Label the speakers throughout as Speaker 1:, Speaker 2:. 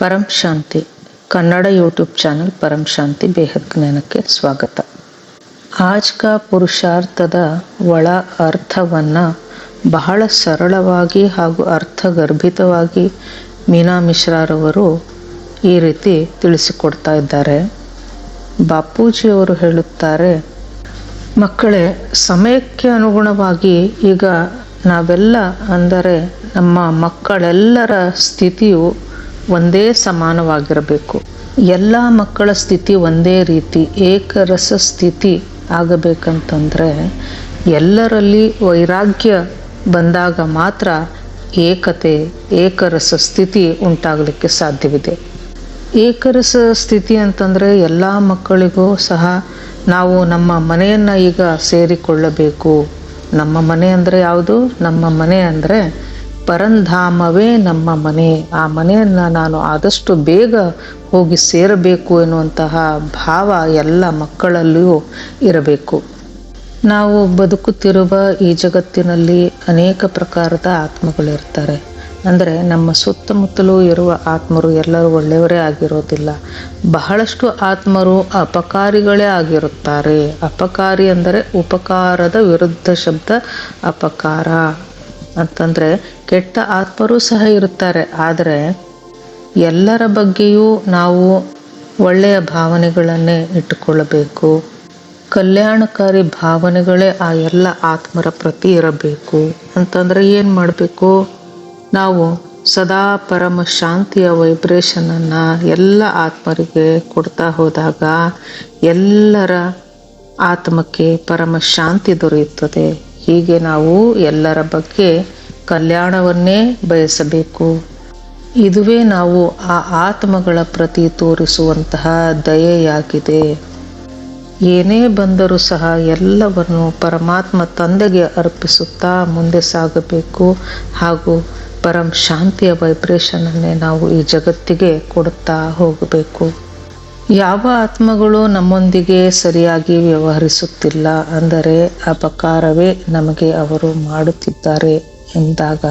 Speaker 1: ಪರಂ ಶಾಂತಿ. Kannada YouTube channel ಪರಂ ಶಾಂತಿ ಬೇಹದ್ ಜ್ಞಾನಕ್ಕೆ ಸ್ವಾಗತ. ಆಜ್ ಕಾ ಪುರುಷಾರ್ಥದ ಒಳ ಅರ್ಥವನ್ನು ಬಹಳ ಸರಳವಾಗಿ ಹಾಗೂ ಅರ್ಥಗರ್ಭಿತವಾಗಿ ಮೀನಾ ಮಿಶ್ರಾರವರು ಈ ರೀತಿ ತಿಳಿಸಿಕೊಡ್ತಾ ಇದ್ದಾರೆ. ಬಾಪೂಜಿಯವರು ಹೇಳುತ್ತಾರೆ, ಮಕ್ಕಳೇ, ಸಮಯಕ್ಕೆ ಅನುಗುಣವಾಗಿ ಈಗ ನಾವೆಲ್ಲ ಅಂದರೆ ನಮ್ಮ ಮಕ್ಕಳೆಲ್ಲರ ಸ್ಥಿತಿಯು ಒಂದೇ ಸಮಾನವಾಗಿರಬೇಕು. ಎಲ್ಲ ಮಕ್ಕಳ ಸ್ಥಿತಿ ಒಂದೇ ರೀತಿ, ಏಕರಸ ಸ್ಥಿತಿ ಆಗಬೇಕಂತಂದರೆ ಎಲ್ಲರಲ್ಲಿ ವೈರಾಗ್ಯ ಬಂದಾಗ ಮಾತ್ರ ಏಕತೆ, ಏಕರಸ ಸ್ಥಿತಿ ಉಂಟಾಗಲಿಕ್ಕೆ ಸಾಧ್ಯವಿದೆ. ಏಕರಸ ಸ್ಥಿತಿ ಅಂತಂದರೆ ಎಲ್ಲ ಮಕ್ಕಳಿಗೂ ಸಹ ನಾವು ನಮ್ಮ ಮನೆಯನ್ನು ಈಗ ಸೇರಿಕೊಳ್ಳಬೇಕು. ನಮ್ಮ ಮನೆ ಅಂದರೆ ಯಾವುದು? ನಮ್ಮ ಮನೆ ಅಂದರೆ ಪರಂಧಾಮವೇ ನಮ್ಮ ಮನೆ. ಆ ಮನೆಯನ್ನು ನಾನು ಆದಷ್ಟು ಬೇಗ ಹೋಗಿ ಸೇರಬೇಕು ಎನ್ನುವಂತಹ ಭಾವ ಎಲ್ಲ ಮಕ್ಕಳಲ್ಲಿಯೂ ಇರಬೇಕು. ನಾವು ಬದುಕುತ್ತಿರುವ ಈ ಜಗತ್ತಿನಲ್ಲಿ ಅನೇಕ ಪ್ರಕಾರದ ಆತ್ಮಗಳಿರ್ತಾರೆ. ಅಂದರೆ ನಮ್ಮ ಸುತ್ತಮುತ್ತಲೂ ಇರುವ ಆತ್ಮರು ಎಲ್ಲರೂ ಒಳ್ಳೆಯವರೇ ಆಗಿರೋದಿಲ್ಲ. ಬಹಳಷ್ಟು ಆತ್ಮರು ಅಪಕಾರಿಗಳೇ ಆಗಿರುತ್ತಾರೆ. ಅಪಕಾರಿ ಅಂದರೆ ಉಪಕಾರದ ವಿರುದ್ಧ ಶಬ್ದ ಅಪಕಾರ. ಅಂತಂದರೆ ಕೆಟ್ಟ ಆತ್ಮರೂ ಸಹ ಇರುತ್ತಾರೆ. ಆದರೆ ಎಲ್ಲರ ಬಗ್ಗೆಯೂ ನಾವು ಒಳ್ಳೆಯ ಭಾವನೆಗಳನ್ನೇ ಇಟ್ಟುಕೊಳ್ಳಬೇಕು. ಕಲ್ಯಾಣಕಾರಿ ಭಾವನೆಗಳೇ ಆ ಎಲ್ಲ ಆತ್ಮರ ಪ್ರತಿ ಇರಬೇಕು. ಅಂತಂದರೆ ಏನು ಮಾಡಬೇಕು? ನಾವು ಸದಾ ಪರಮ ಶಾಂತಿಯ ವೈಬ್ರೇಷನನ್ನು ಎಲ್ಲ ಆತ್ಮರಿಗೆ ಕೊಡ್ತಾ ಹೋದಾಗ ಎಲ್ಲರ ಆತ್ಮಕ್ಕೆ ಪರಮ ಶಾಂತಿ ದೊರೆಯುತ್ತದೆ. ಹೀಗೆ ನಾವು ಎಲ್ಲರ ಬಗ್ಗೆ ಕಲ್ಯಾಣವನ್ನೇ ಬಯಸಬೇಕು. ಇದುವೇ ನಾವು ಆ ಆತ್ಮಗಳ ಪ್ರತಿ ತೋರಿಸುವಂತಹ ದಯೆಯಾಗಿದೆ. ಏನೇ ಬಂದರೂ ಸಹ ಎಲ್ಲವನ್ನು ಪರಮಾತ್ಮ ತಂದೆಗೆ ಅರ್ಪಿಸುತ್ತಾ ಮುಂದೆ ಸಾಗಬೇಕು ಹಾಗೂ ಪರಂ ಶಾಂತಿಯ ವೈಬ್ರೇಷನನ್ನೇ ನಾವು ಈ ಜಗತ್ತಿಗೆ ಕೊಡುತ್ತಾ ಹೋಗಬೇಕು. ಯಾವ ಆತ್ಮಗಳು ನಮ್ಮೊಂದಿಗೆ ಸರಿಯಾಗಿ ವ್ಯವಹರಿಸುತ್ತಿಲ್ಲ ಅಂದರೆ ಅಪಕಾರವೇ ನಮಗೆ ಅವರು ಮಾಡುತ್ತಿದ್ದಾರೆ ಎಂದಾಗ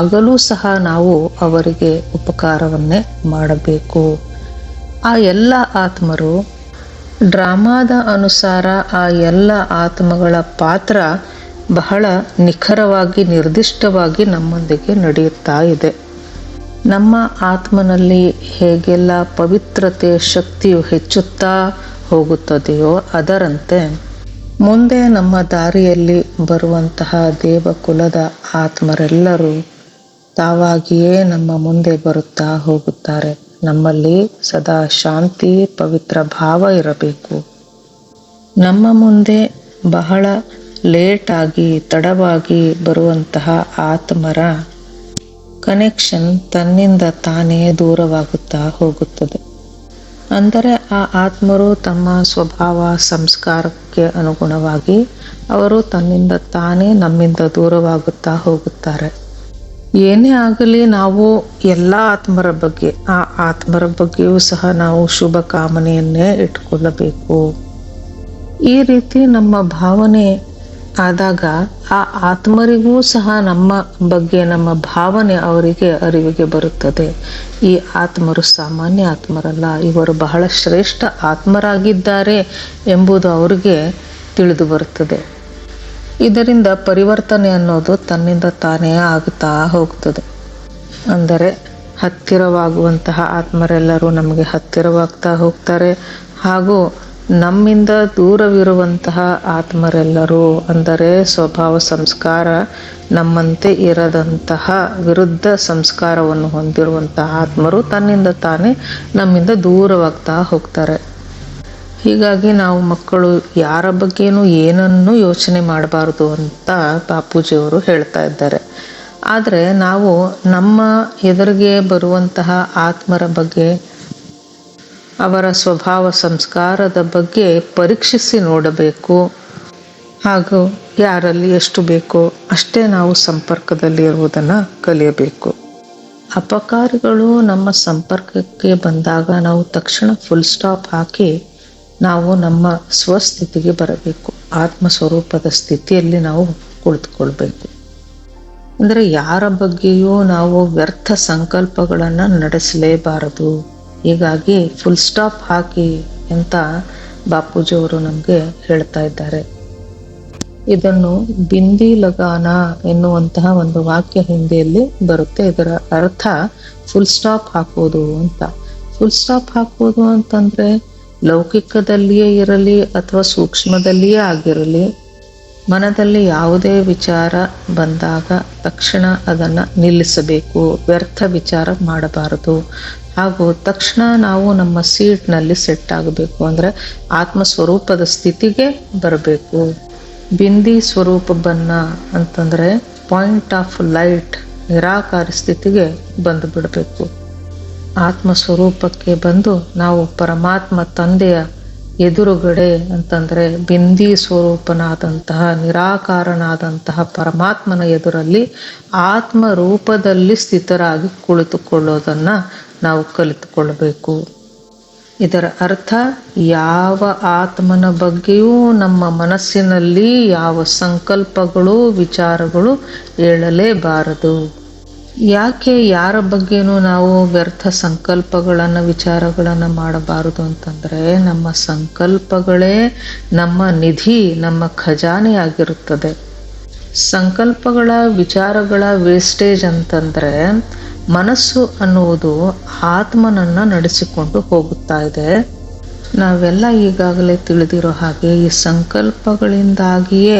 Speaker 1: ಆಗಲೂ ಸಹ ನಾವು ಅವರಿಗೆ ಉಪಕಾರವನ್ನೇ ಮಾಡಬೇಕು. ಆ ಎಲ್ಲ ಆತ್ಮರು ಡ್ರಾಮಾದ ಅನುಸಾರ ಆ ಎಲ್ಲ ಆತ್ಮಗಳ ಪಾತ್ರ ಬಹಳ ನಿಖರವಾಗಿ ನಿರ್ದಿಷ್ಟವಾಗಿ ನಮ್ಮೊಂದಿಗೆ ನಡೆಯುತ್ತಾ ಇದೆ. ನಮ್ಮ ಆತ್ಮನಲ್ಲಿ ಹೇಗೆಲ್ಲ ಪವಿತ್ರತೆ ಶಕ್ತಿಯು ಹೆಚ್ಚುತ್ತಾ ಹೋಗುತ್ತದೆಯೋ ಅದರಂತೆ ಮುಂದೆ ನಮ್ಮ ದಾರಿಯಲ್ಲಿ ಬರುವಂತಹ ದೇವಕುಲದ ಆತ್ಮರೆಲ್ಲರೂ ತಾವಾಗಿಯೇ ನಮ್ಮ ಮುಂದೆ ಬರುತ್ತಾ ಹೋಗುತ್ತಾರೆ. ನಮ್ಮಲ್ಲಿ ಸದಾ ಶಾಂತಿ, ಪವಿತ್ರ ಭಾವ ಇರಬೇಕು. ನಮ್ಮ ಮುಂದೆ ಬಹಳ ಲೇಟಾಗಿ, ತಡವಾಗಿ ಬರುವಂತಹ ಆತ್ಮರ ಕನೆಕ್ಷನ್ ತನ್ನಿಂದ ತಾನೇ ದೂರವಾಗುತ್ತಾ ಹೋಗುತ್ತದೆ. ಅಂದರೆ ಆ ಆತ್ಮರು ತಮ್ಮ ಸ್ವಭಾವ, ಸಂಸ್ಕಾರಕ್ಕೆ ಅನುಗುಣವಾಗಿ ಅವರು ತನ್ನಿಂದ ತಾನೇ ನಮ್ಮಿಂದ ದೂರವಾಗುತ್ತಾ ಹೋಗುತ್ತಾರೆ. ಏನೇ ಆಗಲಿ ನಾವು ಎಲ್ಲ ಆತ್ಮರ ಬಗ್ಗೆ, ಆ ಆತ್ಮರ ಬಗ್ಗೆಯೂ ಸಹ ನಾವು ಶುಭ ಕಾಮನೆಯನ್ನೇ ಇಟ್ಕೊಳ್ಳಬೇಕು ಈ ರೀತಿ ನಮ್ಮ ಭಾವನೆ ಆದಾಗ ಆ ಆತ್ಮರಿಗೂ ಸಹ ನಮ್ಮ ಬಗ್ಗೆ, ನಮ್ಮ ಭಾವನೆ ಅವರಿಗೆ ಅರಿವಿಗೆ ಬರುತ್ತದೆ. ಈ ಆತ್ಮರು ಸಾಮಾನ್ಯ ಆತ್ಮರಲ್ಲ, ಇವರು ಬಹಳ ಶ್ರೇಷ್ಠ ಆತ್ಮರಾಗಿದ್ದಾರೆ ಎಂಬುದು ಅವರಿಗೆ ತಿಳಿದು ಬರುತ್ತದೆ. ಇದರಿಂದ ಪರಿವರ್ತನೆ ಅನ್ನೋದು ತನ್ನಿಂದ ತಾನೇ ಆಗುತ್ತಾ ಹೋಗ್ತದೆ. ಅಂದರೆ ಹತ್ತಿರವಾಗುವಂತಹ ಆತ್ಮರೆಲ್ಲರೂ ನಮಗೆ ಹತ್ತಿರವಾಗ್ತಾ ಹೋಗ್ತಾರೆ. ಹಾಗೂ ನಮ್ಮಿಂದ ದೂರವಿರುವಂತಹ ಆತ್ಮರೆಲ್ಲರೂ ಅಂದರೆ ಸ್ವಭಾವ ಸಂಸ್ಕಾರ ನಮ್ಮಂತೆ ಇರದಂತಹ ವಿರುದ್ಧ ಸಂಸ್ಕಾರವನ್ನು ಹೊಂದಿರುವಂತಹ ಆತ್ಮರು ತನ್ನಿಂದ ತಾನೇ ನಮ್ಮಿಂದ ದೂರವಾಗ್ತಾ ಹೋಗ್ತಾರೆ. ಹೀಗಾಗಿ ನಾವು ಮಕ್ಕಳು ಯಾರ ಬಗ್ಗೆನೂ ಏನನ್ನು ಯೋಚನೆ ಮಾಡಬಾರ್ದು ಅಂತ ಬಾಪೂಜಿಯವರು ಹೇಳ್ತಾ ಇದ್ದಾರೆ. ಆದರೆ ನಾವು ನಮ್ಮ ಎದುರಿಗೆ ಬರುವಂತಹ ಆತ್ಮರ ಬಗ್ಗೆ ಅವರ ಸ್ವಭಾವ ಸಂಸ್ಕಾರದ ಬಗ್ಗೆ ಪರೀಕ್ಷಿಸಿ ನೋಡಬೇಕು. ಹಾಗೂ ಯಾರಲ್ಲಿ ಎಷ್ಟು ಬೇಕೋ ಅಷ್ಟೇ ನಾವು ಸಂಪರ್ಕದಲ್ಲಿ ಇರುವುದನ್ನು ಕಲಿಯಬೇಕು. ಅಪಕಾರಿಗಳು ನಮ್ಮ ಸಂಪರ್ಕಕ್ಕೆ ಬಂದಾಗ ನಾವು ತಕ್ಷಣ ಫುಲ್ ಸ್ಟಾಪ್ ಹಾಕಿ ನಾವು ನಮ್ಮ ಸ್ವಸ್ಥಿತಿಗೆ ಬರಬೇಕು. ಆತ್ಮ ಸ್ವರೂಪದ ಸ್ಥಿತಿಯಲ್ಲಿ ನಾವು ಕುಳಿತುಕೊಳ್ಬೇಕು. ಅಂದರೆ ಯಾರ ಬಗ್ಗೆಯೂ ನಾವು ವ್ಯರ್ಥ ಸಂಕಲ್ಪಗಳನ್ನು ನಡೆಸಲೇಬಾರದು. ಹೀಗಾಗಿ ಫುಲ್ ಸ್ಟಾಪ್ ಹಾಕಿ ಅಂತ ಬಾಪೂಜಿಯವರು ನಮಗೆ ಹೇಳ್ತಾ ಇದ್ದಾರೆ. ಇದನ್ನು ಬಿಂದಿ ಲಗಾನ ಎನ್ನುವಂತಹ ಒಂದು ವಾಕ್ಯ ಹಿಂದಿಯಲ್ಲಿ ಬರುತ್ತೆ. ಇದರ ಅರ್ಥ ಫುಲ್ ಸ್ಟಾಪ್ ಹಾಕೋದು ಅಂತ. ಫುಲ್ ಸ್ಟಾಪ್ ಹಾಕೋದು ಅಂತಂದ್ರೆ ಲೌಕಿಕದಲ್ಲಿಯೇ ಇರಲಿ ಅಥವಾ ಸೂಕ್ಷ್ಮದಲ್ಲಿಯೇ ಆಗಿರಲಿ, ಮನದಲ್ಲಿ ಯಾವುದೇ ವಿಚಾರ ಬಂದಾಗ ತಕ್ಷಣ ಅದನ್ನು ನಿಲ್ಲಿಸಬೇಕು, ವ್ಯರ್ಥ ವಿಚಾರ ಮಾಡಬಾರದು. ಹಾಗೂ ತಕ್ಷಣ ನಾವು ನಮ್ಮ ಸೀಟ್ನಲ್ಲಿ ಸೆಟ್ ಆಗಬೇಕು. ಅಂದರೆ ಆತ್ಮ ಸ್ವರೂಪದ ಸ್ಥಿತಿಗೆ ಬರಬೇಕು. ಬಿಂದಿ ಸ್ವರೂಪ ಬನ್ನ ಅಂತಂದರೆ ಪಾಯಿಂಟ್ ಆಫ್ ಲೈಟ್ ನಿರಾಕಾರ ಸ್ಥಿತಿಗೆ ಬಂದು ಬಿಡಬೇಕು. ಆತ್ಮ ಸ್ವರೂಪಕ್ಕೆ ಬಂದು ನಾವು ಪರಮಾತ್ಮ ತಂದೆಯ ಎದುರುಗಡೆ ಅಂತಂದರೆ ಬಿಂದಿ ಸ್ವರೂಪನಾದಂತಹ, ನಿರಾಕಾರನಾದಂತಹ ಪರಮಾತ್ಮನ ಎದುರಲ್ಲಿ ಆತ್ಮ ರೂಪದಲ್ಲಿ ಸ್ಥಿತರಾಗಿ ಕುಳಿತುಕೊಳ್ಳೋದನ್ನು ನಾವು ಕಲಿತುಕೊಳ್ಳಬೇಕು ಇದರ ಅರ್ಥ ಯಾವ ಆತ್ಮನ ಬಗ್ಗೆಯೂ ನಮ್ಮ ಮನಸ್ಸಿನಲ್ಲಿ ಯಾವ ಸಂಕಲ್ಪಗಳು, ವಿಚಾರಗಳು ಏಳಲೇಬಾರದು. ಯಾಕೆ ಯಾರ ಬಗ್ಗೆನೂ ನಾವು ವ್ಯರ್ಥ ಸಂಕಲ್ಪಗಳನ್ನು, ವಿಚಾರಗಳನ್ನು ಮಾಡಬಾರದು ಅಂತಂದರೆ, ನಮ್ಮ ಸಂಕಲ್ಪಗಳೇ ನಮ್ಮ ನಿಧಿ, ನಮ್ಮ ಖಜಾನೆ ಆಗಿರುತ್ತದೆ. ಸಂಕಲ್ಪಗಳ, ವಿಚಾರಗಳ ವೇಸ್ಟೇಜ್ ಅಂತಂದರೆ ಮನಸ್ಸು ಅನ್ನುವುದು ಆತ್ಮನನ್ನು ನಡೆಸಿಕೊಂಡು ಹೋಗುತ್ತಾ ಇದೆ. ನಾವೆಲ್ಲ ಈಗಾಗಲೇ ತಿಳಿದಿರೋ ಹಾಗೆ ಈ ಸಂಕಲ್ಪಗಳಿಂದಾಗಿಯೇ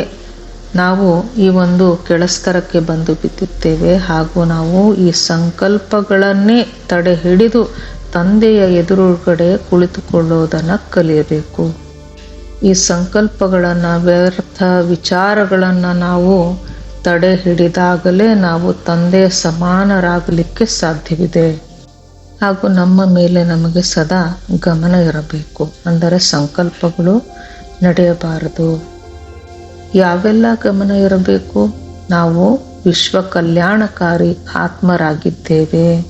Speaker 1: ನಾವು ಈ ಒಂದು ಕೆಳಸ್ತರಕ್ಕೆ ಬಂದು ಬಿದ್ದಿದ್ದೇವೆ. ಹಾಗೂ ನಾವು ಈ ಸಂಕಲ್ಪಗಳನ್ನೇ ತಡೆ ಹಿಡಿದು ತಂದೆಯ ಎದುರುಗಡೆ ಕುಳಿತುಕೊಳ್ಳೋದನ್ನು ಕಲಿಯಬೇಕು. ಈ ಸಂಕಲ್ಪಗಳನ್ನು ವ್ಯರ್ಥ ವಿಚಾರಗಳನ್ನು ನಾವು ತಡೆ ಹಿಡಿದಾಗಲೇ ನಾವು ತಂದೆಯ ಸಮಾನರಾಗಲಿಕ್ಕೆ ಸಾಧ್ಯವಿದೆ. ಹಾಗೂ ನಮ್ಮ ಮೇಲೆ ನಮಗೆ ಸದಾ ಗಮನ ಇರಬೇಕು. ಅಂದರೆ ಸಂಕಲ್ಪಗಳು ನಡೆಯಬಾರದು. ಯಾವೆಲ್ಲ ಗಮನ ಇರಬೇಕು? ನಾವು ವಿಶ್ವ ಕಲ್ಯಾಣಕಾರಿ ಆತ್ಮರಾಗಿದ್ದೇವೆ.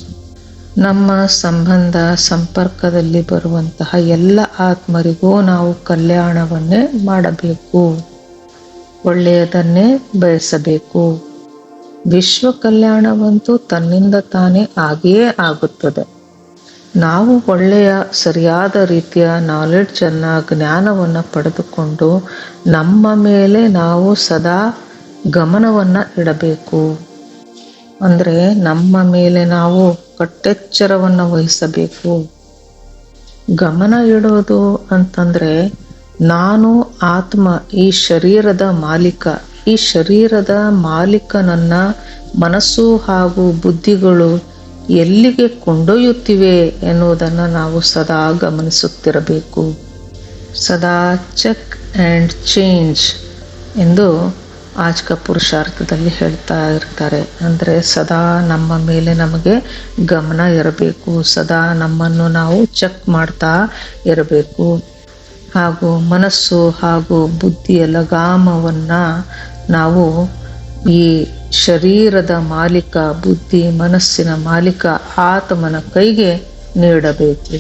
Speaker 1: ನಮ್ಮ ಸಂಬಂಧ, ಸಂಪರ್ಕದಲ್ಲಿ ಬರುವಂತಹ ಎಲ್ಲ ಆತ್ಮರಿಗೂ ನಾವು ಕಲ್ಯಾಣವನ್ನೇ ಮಾಡಬೇಕು. ಒಳ್ಳೆಯದನ್ನೇ ಬಯಸಬೇಕು. ವಿಶ್ವ ಕಲ್ಯಾಣವಂತೂ ತನ್ನಿಂದ ತಾನೇ ಆಗಿಯೇ ಆಗುತ್ತದೆ. ನಾವು ಒಳ್ಳೆಯ, ಸರಿಯಾದ ರೀತಿಯ ನಾಲೆಡ್ಜನ್ನು ಜ್ಞಾನವನ್ನು ಪಡೆದುಕೊಂಡು ನಮ್ಮ ಮೇಲೆ ನಾವು ಸದಾ ಗಮನವನ್ನು ಇಡಬೇಕು. ಅಂದರೆ ನಮ್ಮ ಮೇಲೆ ನಾವು ಕಟ್ಟೆಚ್ಚರವನ್ನು ವಹಿಸಬೇಕು. ಗಮನ ಇಡೋದು ಅಂತಂದರೆ ನಾನು ಆತ್ಮ ಈ ಶರೀರದ ಮಾಲೀಕ. ಈ ಶರೀರದ ಮಾಲೀಕನನ್ನ ಮನಸ್ಸು ಹಾಗೂ ಬುದ್ಧಿಗಳು ಎಲ್ಲಿಗೆ ಕೊಂಡೊಯ್ಯುತ್ತಿವೆ ಎನ್ನುವುದನ್ನು ನಾವು ಸದಾ ಗಮನಿಸುತ್ತಿರಬೇಕು. ಸದಾ ಚೆಕ್ ಆ್ಯಂಡ್ ಚೇಂಜ್ ಎಂದು ಆಜ್ಕ ಪುರುಷಾರ್ಥದಲ್ಲಿ ಹೇಳ್ತಾ ಇರ್ತಾರೆ. ಅಂದರೆ ಸದಾ ನಮ್ಮ ಮೇಲೆ ನಮಗೆ ಗಮನ ಇರಬೇಕು. ಸದಾ ನಮ್ಮನ್ನು ನಾವು ಚೆಕ್ ಮಾಡ್ತಾ ಇರಬೇಕು. ಹಾಗೂ ಮನಸ್ಸು ಹಾಗೂ ಬುದ್ಧಿಯ ಲಗಾಮವನ್ನು ನಾವು ಈ ಶರೀರದ ಮಾಲೀಕ, ಬುದ್ಧಿ, ಮನಸ್ಸಿನ ಮಾಲೀಕ, ಆತ್ಮನ ಕೈಗೆ ನೀಡಬೇಕು.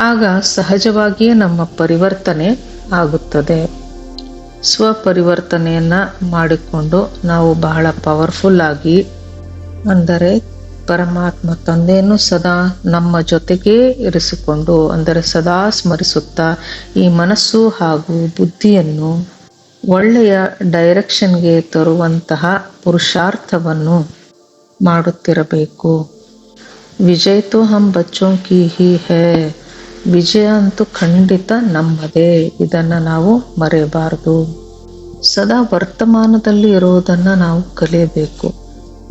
Speaker 1: ಆಗ ಸಹಜವಾಗಿಯೇ ನಮ್ಮ ಪರಿವರ್ತನೆ ಆಗುತ್ತದೆ. ಸ್ವಪರಿವರ್ತನೆಯನ್ನು ಮಾಡಿಕೊಂಡು ನಾವು ಬಹಳ ಪವರ್ಫುಲ್ ಆಗಿ, ಅಂದರೆ ಪರಮಾತ್ಮ ತಂದೆಯನ್ನು ಸದಾ ನಮ್ಮ ಜೊತೆಗೇ ಇರಿಸಿಕೊಂಡು, ಅಂದರೆ ಸದಾ ಸ್ಮರಿಸುತ್ತಾ ಈ ಮನಸ್ಸು ಹಾಗೂ ಬುದ್ಧಿಯನ್ನು ಒಳ್ಳೆಯ ಡೈರೆಕ್ಷನ್ಗೆ ತರುವಂತಹ ಪುರುಷಾರ್ಥವನ್ನು ಮಾಡುತ್ತಿರಬೇಕು. ವಿಜಯ್ ತೋ ಹಮ್ ಬಚ್ಚೋ ಕಿ ಹಿ ಹೇ, ವಿಜಯ ಅಂತೂ ಖಂಡಿತ ನಮ್ಮದೇ, ಇದನ್ನು ನಾವು ಮರೆಯಬಾರದು. ಸದಾ ವರ್ತಮಾನದಲ್ಲಿ ಇರೋದನ್ನು ನಾವು ಕಲಿಯಬೇಕು.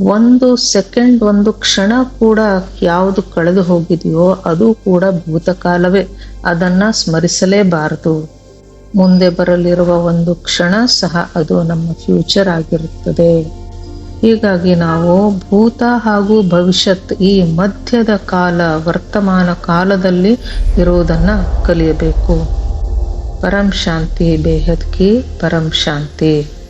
Speaker 1: ಒಂದು ಸೆಕೆಂಡ್, ಒಂದು ಕ್ಷಣ ಕೂಡ ಯಾವುದು ಕಳೆದು ಹೋಗಿದೆಯೋ ಅದು ಕೂಡ ಭೂತಕಾಲವೇ. ಅದನ್ನು ಸ್ಮರಿಸಲೇಬಾರದು. ಮುಂದೆ ಬರಲಿರುವ ಒಂದು ಕ್ಷಣ ಸಹ ಅದು ನಮ್ಮ ಫ್ಯೂಚರ್ ಆಗಿರುತ್ತದೆ. ಹೀಗಾಗಿ ನಾವು ಭೂತ ಹಾಗೂ ಭವಿಷ್ಯತ್ ಈ ಮಧ್ಯದ ಕಾಲ, ವರ್ತಮಾನ ಕಾಲದಲ್ಲಿ ಇರುವುದನ್ನು ಕಲಿಯಬೇಕು. ಪರಂ ಶಾಂತಿ ಬೇಹದ್ಕಿ ಪರಂ ಶಾಂತಿ.